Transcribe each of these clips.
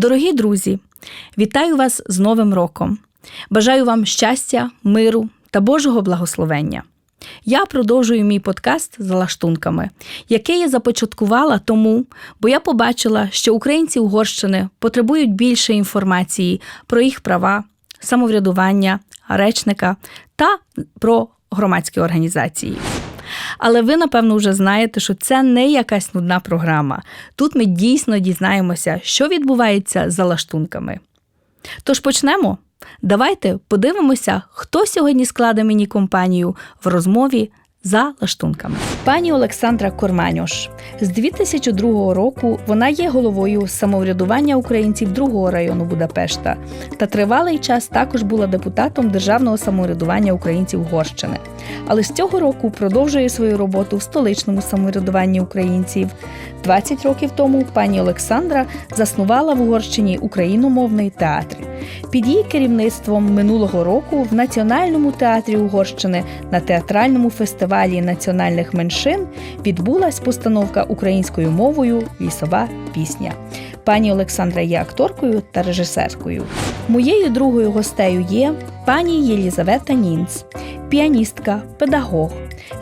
Дорогі друзі, вітаю вас з Новим роком! Бажаю вам щастя, миру та Божого благословення. Я продовжую мій подкаст за лаштунками, який я започаткувала тому, бо я побачила, що українці Угорщини потребують більше інформації про їх права, самоврядування, речника та про громадські організації. Але ви, напевно, вже знаєте, що це не якась нудна програма. Тут ми дійсно дізнаємося, що відбувається за лаштунками. Тож почнемо. Давайте подивимося, хто сьогодні складе мені компанію в розмові за лаштунками. Пані Олександра Корманьош. З 2002 року вона є головою самоврядування українців другого району Будапешта та тривалий час також була депутатом державного самоврядування українців Угорщини. Але з цього року продовжує свою роботу в столичному самоврядуванні українців. 20 років тому пані Олександра заснувала в Угорщині україномовний театр. Під її керівництвом минулого року в Національному театрі Угорщини на театральному фестивалі національних меншин відбулась постановка українською мовою Лісова пісня. Пані Олександра є акторкою та режисеркою. Моєю другою гостею є пані Єлізавета Нінц, піаністка, педагог.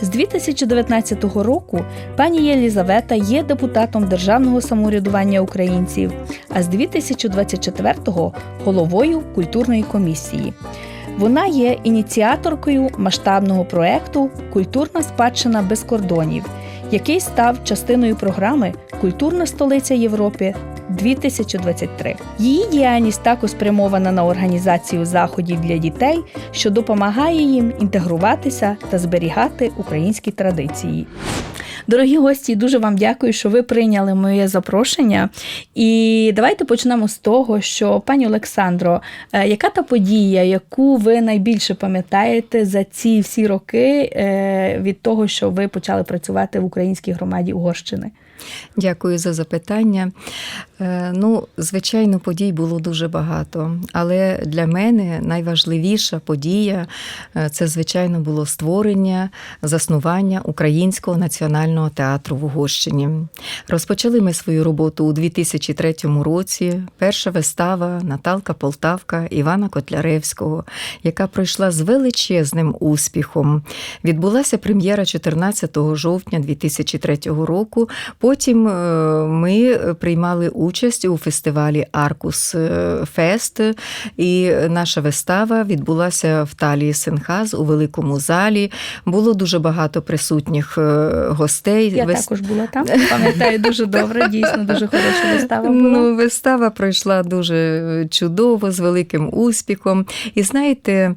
З 2019 року пані Єлізавета є депутатом Державного самоврядування українців, а з 2024-го головою культурної комісії. Вона є ініціаторкою масштабного проекту Культурна спадщина без кордонів, який став частиною програми Культурна столиця Європи 2023. Її діяльність також спрямована на організацію заходів для дітей, що допомагає їм інтегруватися та зберігати українські традиції. Дорогі гості, дуже вам дякую, що ви прийняли моє запрошення. І давайте почнемо з того, що пані Олександро, е, яка та подія, яку ви найбільше пам'ятаєте за ці всі роки е, від того, що ви почали працювати в українській громаді Угорщини? Дякую за запитання. Е, ну, звичайно, подій було дуже багато, але для мене найважливіша подія е, це, звичайно, було створення, заснування Українського національного театру в Угорщині. Розпочали ми свою роботу у 2003 році. Перша вистава Наталка Полтавка Івана Котляревського, яка пройшла з величезним успіхом. Відбулася прем'єра 14 жовтня 2003 року. Потім е, ми приймали участь у фестивалі Аркус Фест, і наша вистава відбулася в Талії Сенхаз у великому залі. Було дуже багато присутніх е, гостей. Я Вис- також була там, пам'ятаю дуже добре, дійсно дуже хороша вистава була. Ну, вистава пройшла дуже чудово, з великим успіхом. І знаєте,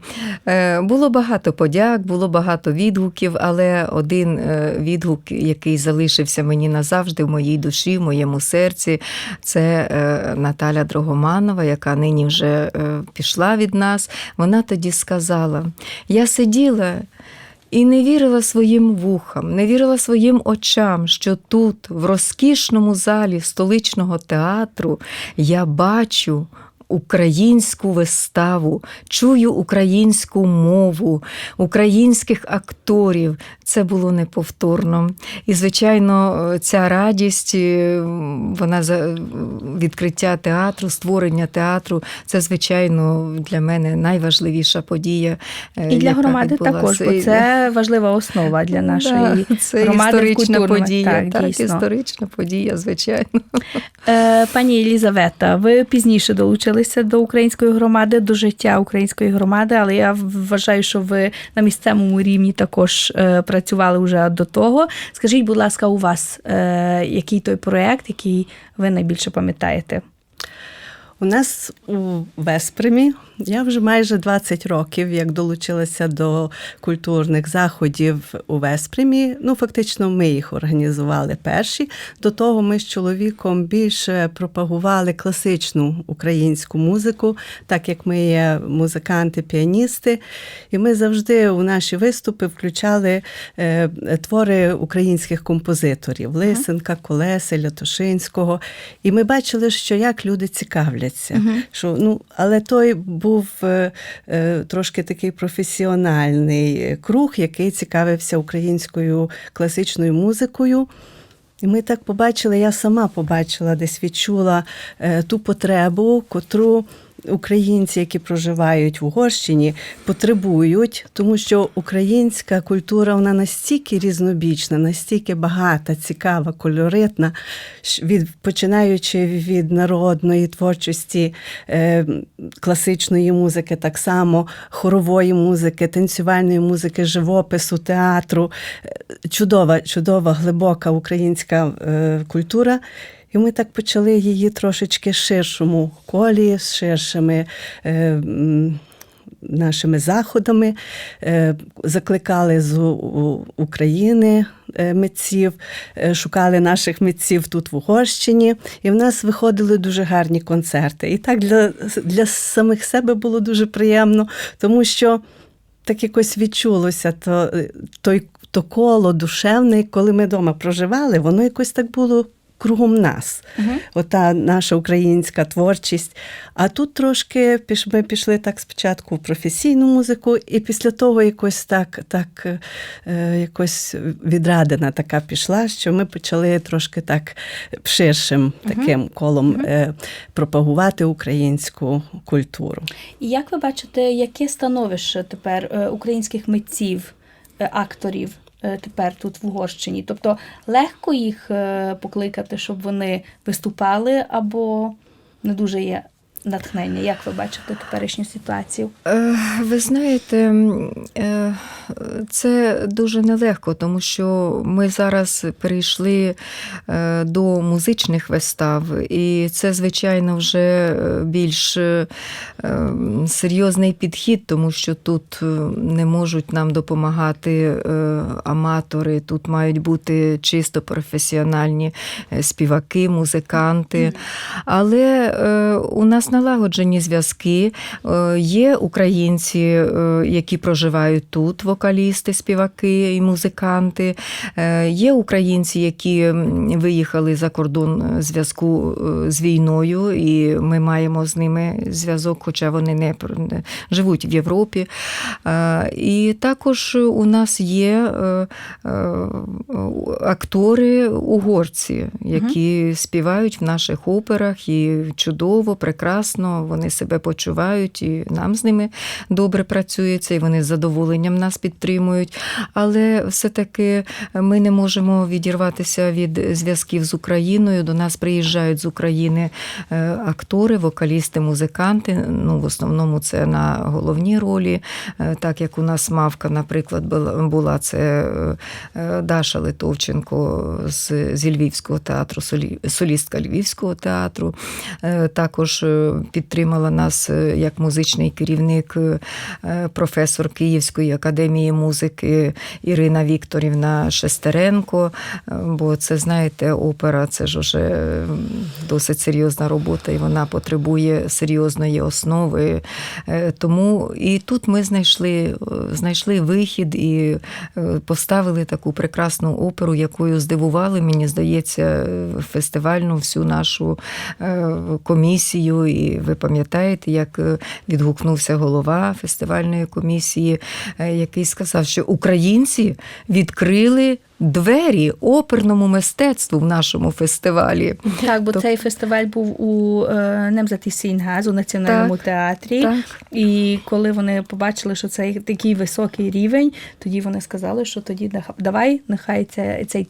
е, було багато подяк, було багато відгуків, але один е, відгук, який залишився мені назавжди в моїй душі, в моєму серці, це е, Наталя Дрогоманова, яка нині вже е, пішла від нас. Вона тоді сказала: я сиділа. І не вірила своїм вухам, не вірила своїм очам, що тут, в розкішному залі столичного театру, я бачу українську виставу, чую українську мову, українських акторів. Це було неповторно. І, звичайно, ця радість, е, вона за відкриття театру, створення театру, це, звичайно, для мене найважливіша подія. е, І для громади відбулася. також, бо це важлива основа для нашої Да, це громади історична культурному- подія. Так, Так, історична подія, звичайно. Е, Пані Єлізавета, ви пізніше долучилися до української громади, до життя української громади, але я вважаю, що ви на місцевому рівні також е, працювали вже до того. Скажіть, будь ласка, у вас е, який той проєкт, який ви найбільше пам'ятаєте? У нас у Веспремі я вже майже 20 років, як долучилася до культурних заходів у Веспремі. Ну, фактично, ми їх організували перші. До того ми з чоловіком більше пропагували класичну українську музику, так як ми є музиканти, піаністи. І ми завжди у наші виступи включали е, твори українських композиторів Лисенка, Колеси, Лятошинського. І ми бачили, що як люди цікавляться. Що, ну, але той був е, е, трошки такий професіональний круг, який цікавився українською класичною музикою. І ми так побачили, я сама побачила, десь відчула е, ту потребу, котру українці, які проживають в Угорщині, потребують, тому що українська культура вона настільки різнобічна, настільки багата, цікава, кольоритна, від починаючи від народної творчості, е, класичної музики, так само хорової музики, танцювальної музики, живопису, театру. Е, Чудова, чудова, глибока українська е, культура. І ми так почали її трошечки ширшому колі, з ширшими е, нашими заходами, е, закликали з України е, митців, е, шукали наших митців тут в Угорщині, і в нас виходили дуже гарні концерти. І так для, для самих себе було дуже приємно, тому що так якось відчулося то, той, то коло душевне, коли ми вдома проживали, воно якось так було кругом нас. Мгм. Ота наша українська творчість. А тут трошки ми пішли так спочатку в професійну музику, і після того якось так, так е, якось відрадина така пішла, що ми почали трошки так ширшим таким колом е, пропагувати українську культуру. І як ви бачите, яке становище тепер е, українських митців, акторів тепер тут в Угорщині? Тобто легко їх е, покликати, щоб вони виступали, або не дуже є натхнення? Як ви бачите теперішню ситуацію? Е, Ви знаєте, е, це дуже нелегко, тому що ми зараз перейшли е, до музичних вистав, і це, звичайно, вже більш серйозний підхід, тому що тут не можуть нам допомагати аматори, тут мають бути чисто професіональні співаки, музиканти. Але у нас налагоджені зв'язки. Е, Є українці, е, які проживають тут, вокалісти, співаки і музиканти. Е, Є українці, які виїхали за кордон в зв'язку з війною, і ми маємо з ними зв'язок, хоча вони не живуть в Європі. І також у нас є актори угорці, які співають в наших операх, і чудово, прекрасно вони себе почувають, і нам з ними добре працюється, і вони з задоволенням нас підтримують. Але все-таки ми не можемо відірватися від зв'язків з Україною. До нас приїжджають з України е, актори, вокалісти, музиканти. Ну, в основному це на головні ролі, Е, так як у нас мавка, наприклад, була- це е, Даша Литовченко з, Львівського театру, солістка Львівського театру. Також е, підтримала нас е, як музичний керівник е, професор Київської академії музики Ірина Вікторівна Шестеренко. Е, Бо це, знаєте, опера це ж уже е, досить серйозна робота, і вона потребує серйозної основи. Е, Тому і тут ми знайшли, е, знайшли вихід і е, поставили таку прекрасну оперу, якою здивували, мені здається, е, фестивальну всю нашу е, комісію. Ви пам'ятаєте, як е, відгукнувся голова фестивальної комісії, е, який сказав, що українці відкрили. Двері оперному мистецтву в нашому фестивалі. Так, бо Тоб- цей фестиваль був у е, Немзатій Сінгаз, у національному Так, театрі. Так. І коли вони побачили, що це такий високий рівень, тоді вони сказали, що тоді давай, нехай ця, цей,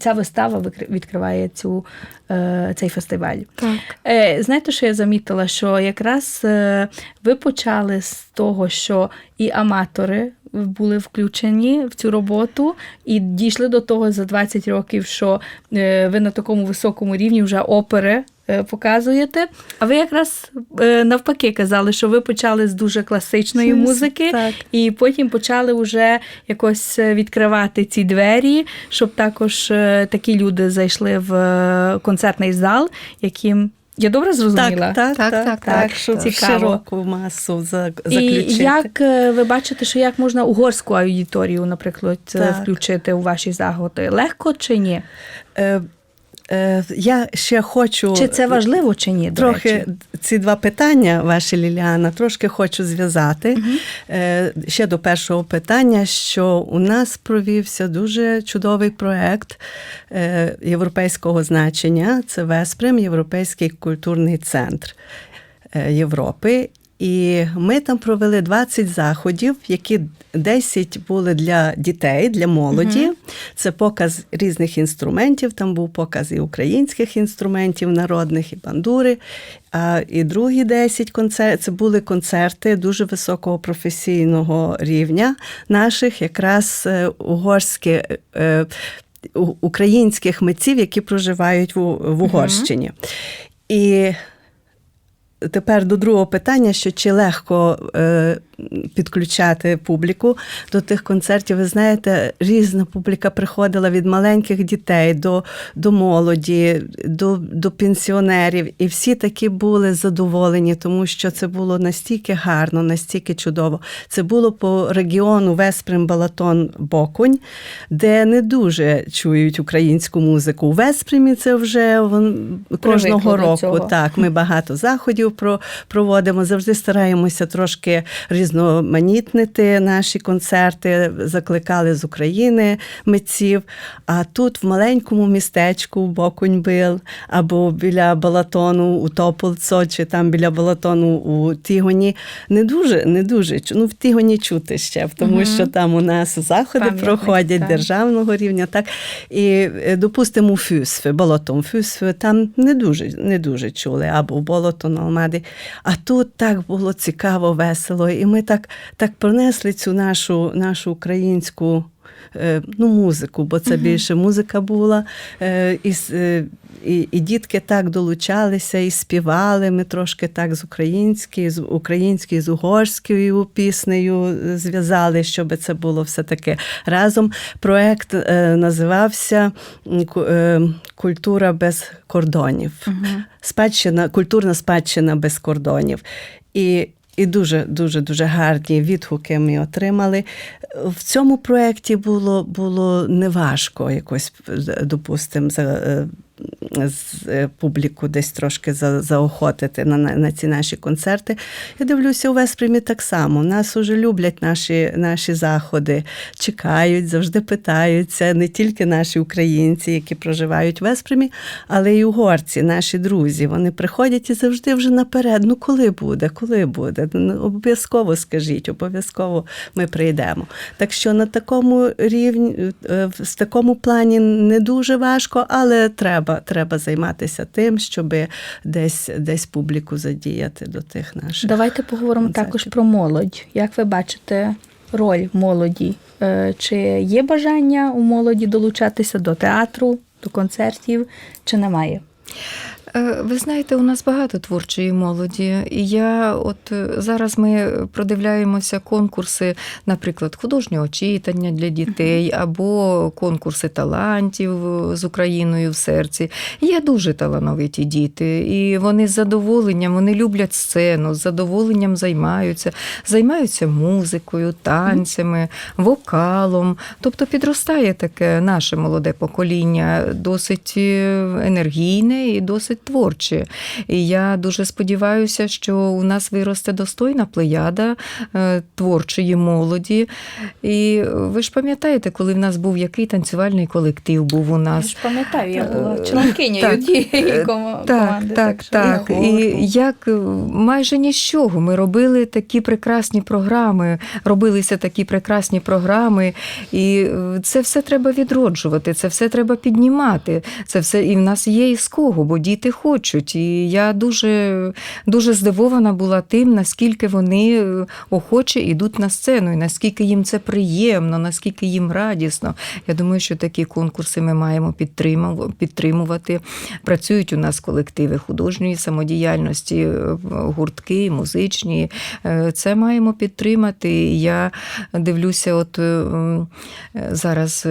ця вистава відкриває цю, е, цей фестиваль. Так. Е, Знаєте, що я замітила? Що якраз е, ви почали з того, що і аматори були включені в цю роботу, і дійшли до того за 20 років, що е, ви на такому високому рівні вже опери е, показуєте. А ви якраз е, навпаки казали, що ви почали з дуже класичної музики, так. і потім почали вже якось відкривати ці двері, щоб також такі люди зайшли в концертний зал, яким я добре зрозуміла? Так, так, Так, так, так, так, так. щоб Цікаво. широку масу за- І як е, ви бачите, що як можна угорську аудиторію, наприклад, е, Так. включити у ваші заходи? Легко чи ні? Е, Я ще хочу Чи це важливо, чи ні? до трохи речі? ці два питання, ваші Ліліана, трошки хочу зв'язати. Е, Ще до першого питання, що у нас провівся дуже чудовий проект е, європейського значення. Це Веспрем, Європейський культурний центр Європи. І ми там провели 20 заходів, які 10 були для дітей, для молоді. Це показ різних інструментів. Там був показ і українських інструментів, народних, і бандури. А і другі 10 концертів це були концерти дуже високого професійного рівня наших, якраз е, угорські. е, Українських митців, які проживають в, в Угорщині. І Тепер до другого питання, що чи легко е, підключати публіку до тих концертів. Ви знаєте, різна публіка приходила від маленьких дітей до, до молоді, до, до пенсіонерів, і всі такі були задоволені, тому що це було настільки гарно, настільки чудово. Це було по регіону Веспрем, Балатон, Бокунь, де не дуже чують українську музику. У Веспремі це вже вон, кожного року. цього. Так, ми багато заходів про, проводимо. Завжди стараємося трошки різноманітнити наші концерти, закликали з України митців. А тут в маленькому містечку Бокунь-Бил або біля Балатону у Тополцо, чи там біля Балатону у Тігоні не дуже, не дуже ну в Тігоні чути ще, тому що там у нас заходи Пам'ятник, проходять так. державного рівня. Так і е, допустимо Фюсфи, Болотом Фюсфи, там не дуже, не дуже чули, або в Алмади. А тут так було цікаво, весело. І ми так, так пронесли цю нашу, нашу українську. Е, Ну, музику, бо це більше музика була. е, І, е, і, і дітки так долучалися і співали. Ми трошки так з українською, з українською, з угорською піснею зв'язали, щоб це було все-таки разом. Проект називався Культура без кордонів. Спадщина, культурна спадщина без кордонів. І і дуже дуже дуже гарні відгуки ми отримали. В цьому проєкті було, було неважко якось, допустимо, публіку десь трошки за, заохотити на, на, ці наші концерти. Я дивлюся, у Веспрімі так само. Нас уже люблять наші, наші заходи, чекають, завжди питаються. Не тільки наші українці, які проживають в Веспрімі, але й угорці, наші друзі. Вони приходять і завжди вже наперед. Ну коли буде, коли буде? Ну, обов'язково скажіть, обов'язково ми прийдемо. Так що на такому рівні, е, в такому плані не дуже важко, але треба, треба займатися тим, щоб десь, десь публіку задіяти до тих наших. Давайте поговоримо концертів. також про молодь. Як ви бачите роль молоді? Е, Чи є бажання у молоді долучатися до театру, до концертів, чи немає? Е, Ви знаєте, у нас багато творчої молоді. І я от е, зараз ми продивляємося конкурси, наприклад, художнього читання для дітей або конкурси талантів е, з Україною в серці. Є дуже талановиті діти, і вони з задоволенням, вони люблять сцену, з задоволенням займаються, займаються музикою, танцями, вокалом. Тобто підростає таке наше молоде покоління, досить е, енергійне і досить творче. І я дуже сподіваюся, що у нас виросте достойна плеяда е, творчої молоді. І ви ж пам'ятаєте, коли в нас був який танцювальний колектив був у нас? Я ж пам'ятаю, я була Е, членкинею тієї е, кома- Так, так, так. І як майже ні з чого ми робили такі прекрасні програми, робилися такі прекрасні програми, і це все треба відроджувати, це все треба піднімати. Це все і в нас є із кого, бо діти хочуть. І я дуже, дуже здивована була тим, наскільки вони е, охоче йдуть на сцену, і наскільки їм це приємно, наскільки їм радісно. Я думаю, що такі конкурси ми маємо підтримувати. Працюють у нас колективи художньої самодіяльності, е, гуртки, музичні. Е, Це маємо підтримати. Я дивлюся, от зараз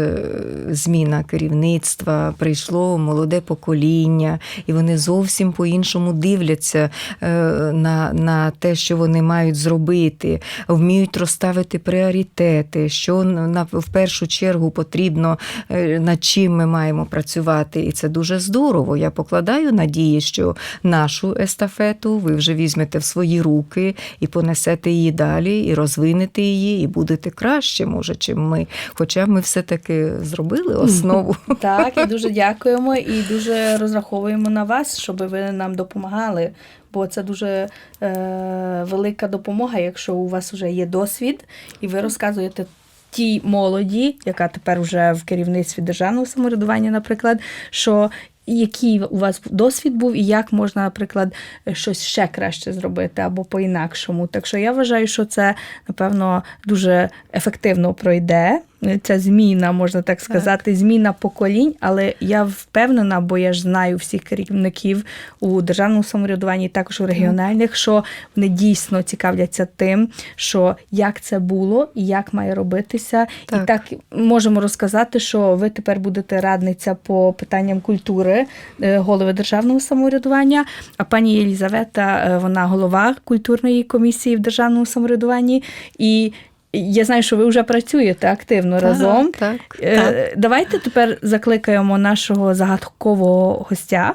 зміна керівництва, прийшло молоде покоління, і вони вони зовсім по-іншому дивляться е, на, на те, що вони мають зробити, вміють розставити пріоритети, що на, в першу чергу потрібно, е, над чим ми маємо працювати. І це дуже здорово. Я покладаю надії, що нашу естафету ви вже візьмете в свої руки і понесете її далі, і розвинете її, і будете краще, може, чим ми. Хоча ми все-таки зробили основу. Так, і дуже дякуємо і дуже розраховуємо на вас, щоб ви нам допомагали. Бо це дуже е, велика допомога, якщо у вас вже є досвід, і ви розказуєте тій молоді, яка тепер вже в керівництві державного самоврядування, наприклад, що який у вас досвід був, і як можна, наприклад, щось ще краще зробити або по-інакшому. Так що я вважаю, що це напевно дуже ефективно пройде. Ця зміна, можна так сказати, зміна поколінь, але я впевнена, бо я ж знаю всіх керівників у державному самоврядуванні, також у регіональних, що вони дійсно цікавляться тим, що як це було і як має робитися. Так. І так можемо розказати, що ви тепер будете радниця по питанням культури е, голови державного самоврядування. А пані Єлізавета, е, вона голова культурної комісії в державному самоврядуванні. І я знаю, що ви вже працюєте активно разом. Так. так. Давайте тепер закликаємо нашого загадкового гостя,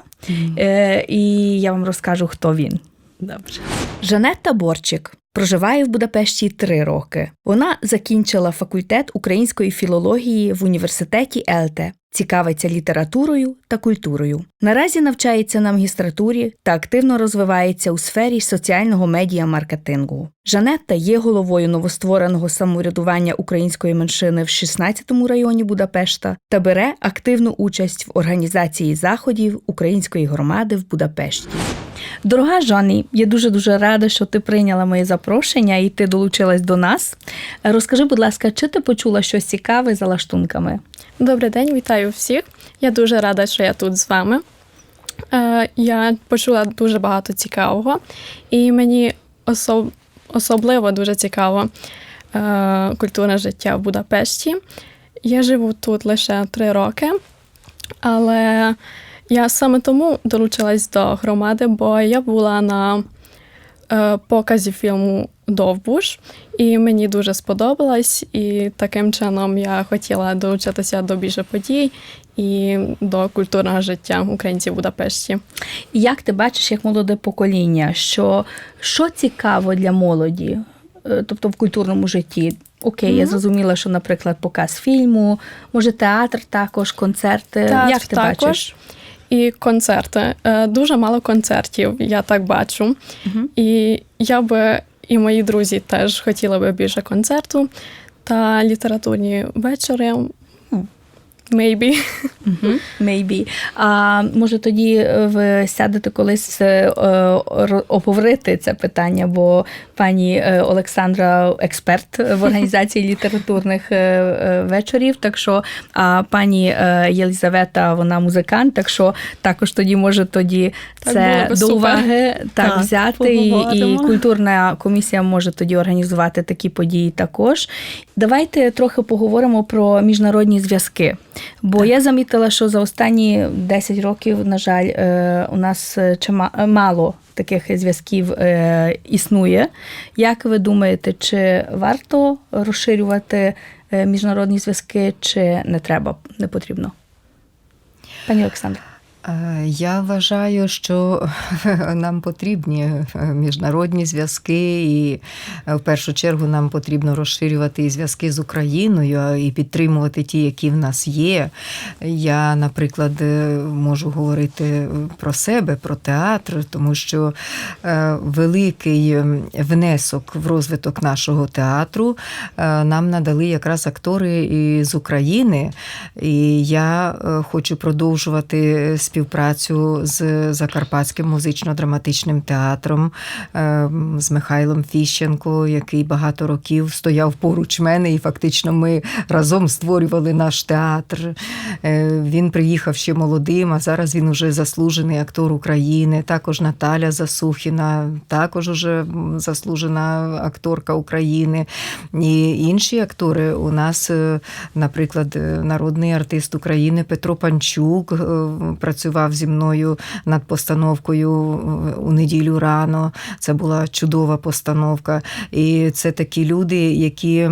е, і я вам розкажу, хто він. Добре. Жанетта Борчик проживає в Будапешті три роки. Вона закінчила факультет української філології в університеті Елте. Цікавиться літературою та культурою. Наразі навчається на магістратурі та активно розвивається у сфері соціального медіа-маркетингу. Жанетта є головою новоствореного самоврядування української меншини в 16-му районі Будапешта та бере активну участь в організації заходів української громади в Будапешті. Дорога Жоні, я дуже дуже рада, що ти прийняла моє запрошення і ти долучилась до нас. Розкажи, будь ласка, чи ти почула щось цікаве за лаштунками? Добрий день, вітаю всіх. Я дуже рада, що я тут з вами. Е, Я почула дуже багато цікавого, і мені особ... особливо дуже цікаво е, культурне життя в Будапешті. Я живу тут лише три роки, але я саме тому долучилась до громади, бо я була на е, показі фільму Довбуш, і мені дуже сподобалось. І таким чином я хотіла долучитися до більше подій і до культурного життя українців в Будапешті. Як ти бачиш, як молоде покоління, що, що цікаво для молоді, е, тобто в культурному житті? Окей, я зрозуміла, що, наприклад, показ фільму, може, театр також, концерти. Так, як ти також. бачиш? І концерти. Е, Дуже мало концертів, я так бачу. Угу. І я би і мої друзі теж хотіли би більше концерту та літературні вечори. Maybe. Мгм, Maybe. А може тоді е, ви сядете колись е, обговорити це питання, бо пані е, Олександра експерт в організації літературних вечорів. Так що а пані Єлизавета, вона музикант, так що також тоді може тоді Так це до супер. уваги так, Так, взяти. І, і культурна комісія може тоді організувати такі події також. Давайте трохи поговоримо про міжнародні зв'язки. Бо я замітила, що за останні 10 років, на жаль, е, у нас е, мало таких зв'язків е, існує. Як ви думаєте, чи варто розширювати е, міжнародні зв'язки, чи не треба, не потрібно? Пані Олександра. Е, Я вважаю, що нам потрібні е, міжнародні зв'язки, і е, в першу чергу нам потрібно розширювати зв'язки з Україною і підтримувати ті, які в нас є. Я, наприклад, можу говорити про себе, про театр, тому що великий внесок в розвиток нашого театру нам надали якраз актори із України. І я хочу продовжувати з Закарпатським музично-драматичним театром, е, з Михайлом Фіщенко, який багато років стояв поруч мене, і фактично ми разом створювали наш театр. Е, Він приїхав ще молодим, а зараз він уже заслужений актор України. Також Наталя Засухіна, також уже заслужена акторка України. І інші актори у нас, е, наприклад, е, народний артист України Петро Панчук працює співпрацював зі мною над постановкою е, у неділю рано. Це була чудова постановка. І це такі люди, які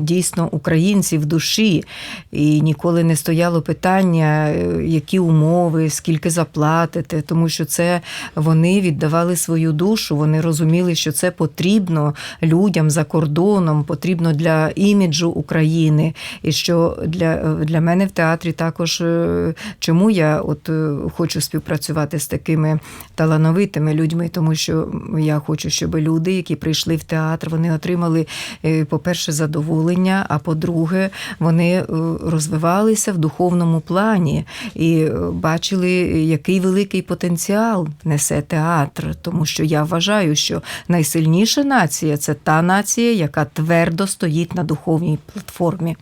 дійсно українці в душі, і ніколи не стояло питання, е, які умови, скільки заплатите, тому що це вони віддавали свою душу, вони розуміли, що це потрібно людям за кордоном, потрібно для іміджу України. І що для, для мене в театрі також е, чому я от е, хочу співпрацювати з такими талановитими людьми, тому що я хочу, щоб люди, які прийшли в театр, вони отримали, е, по-перше, задоволення, а по-друге, вони е, розвивалися в духовному плані і е, бачили, який великий потенціал несе театр, тому що я вважаю, що найсильніша нація це та нація, яка твердо стоїть на духовній платформі.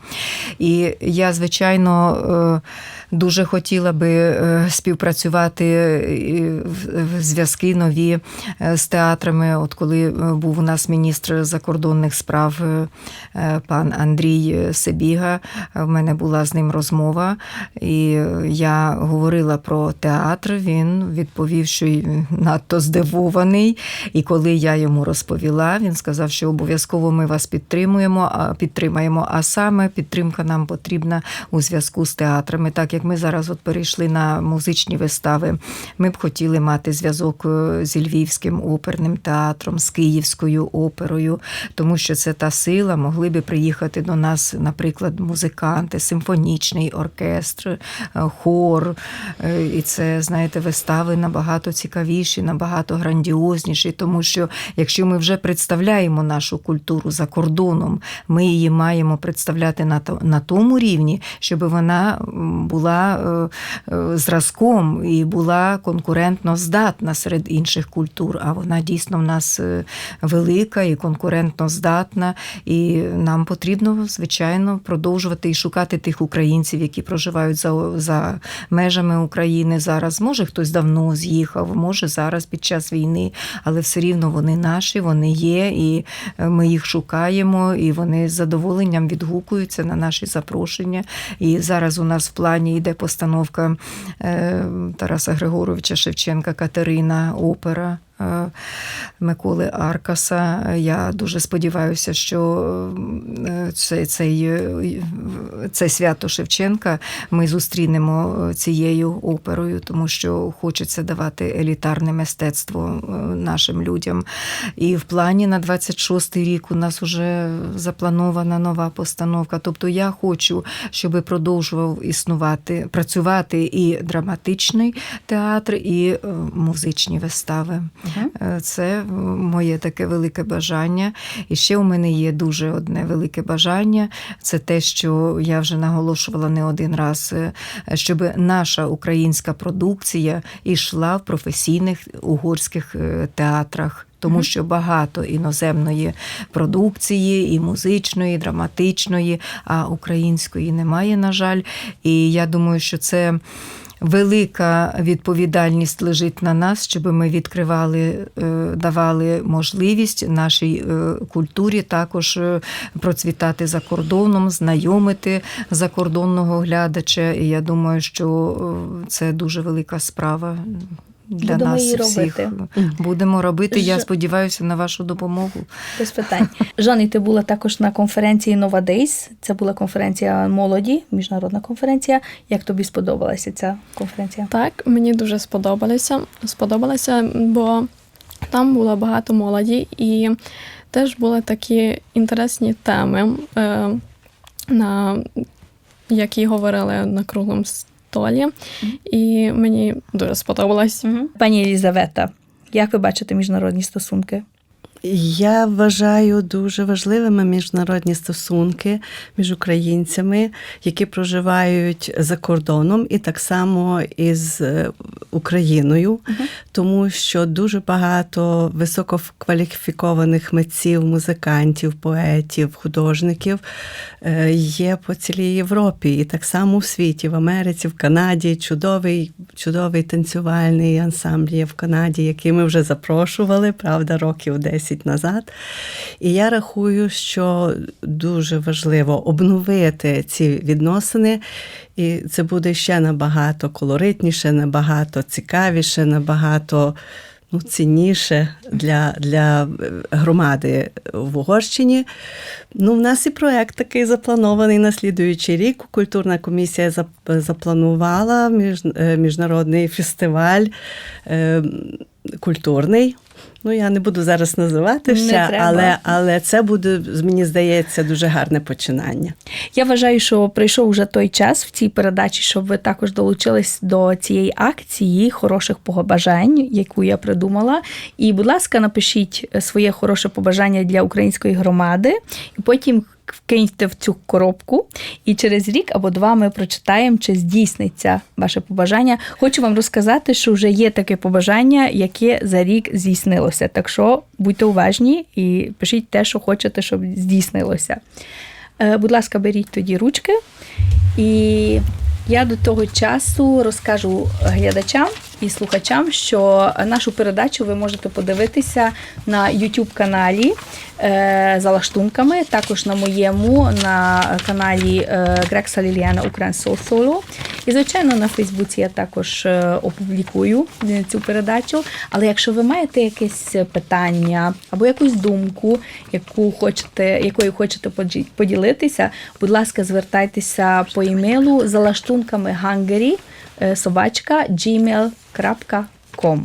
І я, звичайно, дуже хотіла би співпрацювати е, в- зв'язки нові е, з театрами. От коли е, був у нас міністр закордонних справ пан Андрій Себіга, в мене була з ним розмова, і я говорила про театр. Він відповів, що надто здивований. І коли я йому розповіла, він сказав, що обов'язково ми вас підтримуємо, підтримаємо. А саме підтримка нам потрібна у зв'язку з театрами. Так як ми зараз от перейшли на музичні вистави, ми б хотіли мати зв'язок е, зі Львівським оперним театром, з Київською оперою, тому що це та сила, могли би приїхати до нас, наприклад, музиканти, симфонічний оркестр, е, хор. Е, І це, знаєте, вистави набагато цікавіші, набагато грандіозніші, тому що якщо ми вже представляємо нашу культуру за кордоном, ми її маємо представляти на, тому рівні, щоб вона була е, зразком і була конкурентно здатна серед інших культур. А вона дійсно в нас е, велика і конкурентно здатна. І нам потрібно, звичайно, продовжувати і шукати тих українців, які проживають за, за межами України зараз. Може, хтось давно з'їхав, може зараз під час війни, але все рівно вони наші, вони є, і е, ми їх шукаємо, і вони з задоволенням відгукуються на наші запрошення. І зараз у нас в плані йде постановка е, Тараса Григоровича Шевченка Катерина, опера. Е, Миколи Аркаса. Я дуже сподіваюся, що е, цей, цей, е, це свято Шевченка ми зустрінемо е, цією оперою, тому що хочеться давати елітарне мистецтво нашим людям. І в плані на 26-й рік у нас вже запланована нова постановка. Тобто я хочу, щоб продовжував існувати, працювати і драматичний театр, і музичні вистави. Е, Це моє таке велике бажання. І ще у мене є дуже одне велике бажання. Це те, що я вже наголошувала не один раз, е, щоб наша українська продукція йшла в професійних угорських е, театрах. Тому що багато іноземної продукції, і музичної, і драматичної, а української немає, на жаль. І я думаю, що це велика відповідальність лежить на нас, щоб ми відкривали, е, давали можливість нашій е, культурі також е, процвітати за кордоном, знайомити закордонного глядача. І я думаю, що це дуже велика справа. Для Будемо нас її всіх робити. будемо робити. Я сподіваюся на вашу допомогу. Без питань. Жанні, ти була також на конференції Нова Дейс. Це була конференція молоді, міжнародна конференція. Як тобі сподобалася ця конференція? Так, мені дуже сподобалося. Сподобалося, бо там було багато молоді і теж були такі інтересні теми, е, на які говорили на круглому столі. І мені дуже сподобалось. Пані Елізавета, як ви бачите міжнародні стосунки? Я вважаю дуже важливими міжнародні стосунки між українцями, які проживають за кордоном, і так само із е, Україною, тому що дуже багато висококваліфікованих митців, музикантів, поетів, художників е, є по цілій Європі, і так само в світі, в Америці, в Канаді. Чудовий, чудовий танцювальний ансамбль є в Канаді, який ми вже запрошували, правда, років 10 20 назад. І я рахую, що дуже важливо обновити ці відносини. І це буде ще набагато колоритніше, набагато цікавіше, набагато ну, цінніше для, для е, громади в Угорщині. Ну, в нас і проект такий запланований на слідуючий рік. Культурна комісія запланувала е, міжнародний фестиваль е, культурний. Ну, я не буду зараз називати ще, але, але це буде, мені здається, дуже гарне починання. Я вважаю, що прийшов вже той час в цій передачі, щоб ви також долучились до цієї акції хороших побажань, яку я придумала. І, будь ласка, напишіть своє хороше побажання для української громади, і потім вкиньте в цю коробку. І через рік або два ми прочитаємо, чи здійсниться ваше побажання. Хочу вам розказати, що вже є таке побажання, яке за рік здійснилося. Так що будьте уважні і пишіть те, що хочете, щоб здійснилося. Е, Будь ласка, беріть тоді ручки. І я до того часу розкажу глядачам і слухачам, що нашу передачу ви можете подивитися на YouTube каналі е, за лаштунками, також на моєму на каналі е, Грекса Ліліана Україн Соло. І, звичайно, на Фейсбуці я також е, опублікую цю передачу. Але якщо ви маєте якесь питання або якусь думку, яку хочете, якою хочете поділитися, будь ласка, звертайтеся по емейлу за лаштунками Hungary собачка gmail.com.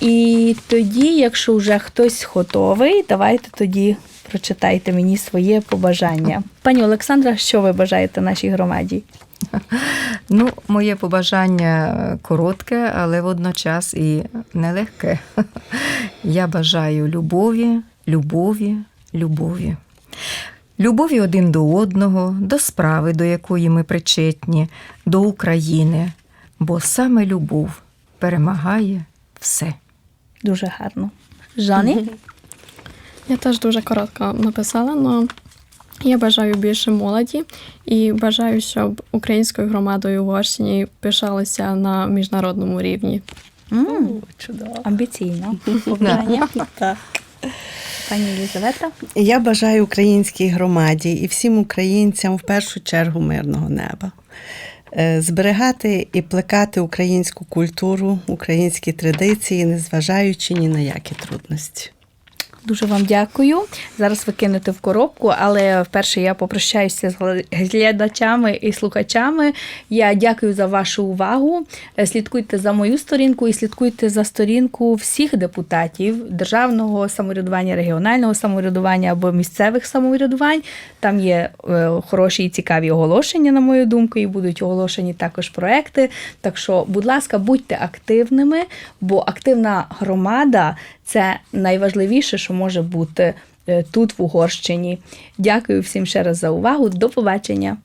І тоді, якщо вже хтось готовий, давайте тоді прочитайте мені своє побажання. Пані Олександра, що ви бажаєте нашій громаді? Ну, моє побажання коротке, але водночас і нелегке. Я бажаю любові, любові, любові. Любові один до одного, до справи, до якої ми причетні, до України, бо саме любов перемагає все. Дуже гарно. Жані? Я теж дуже коротко написала, але я бажаю більше молоді і бажаю, щоб українською громадою в Угорщині пишалися на міжнародному рівні. М, Чудово. Амбіційно. Так. Пані Єлизавета. Я бажаю українській громаді і всім українцям в першу чергу мирного неба. Е, Зберігати і плекати українську культуру, українські традиції, незважаючи ні на які трудності. Дуже вам дякую. Зараз ви кинете в коробку, але вперше я попрощаюся з глядачами і слухачами. Я дякую за вашу увагу. Слідкуйте за мою сторінку і слідкуйте за сторінку всіх депутатів державного самоврядування, регіонального самоврядування або місцевих самоврядувань. Там є е, хороші і цікаві оголошення, на мою думку, і будуть оголошені також проекти. Так що, будь ласка, будьте активними, бо активна громада це найважливіше, що може бути е, тут, в Угорщині. Дякую всім ще раз за увагу. До побачення.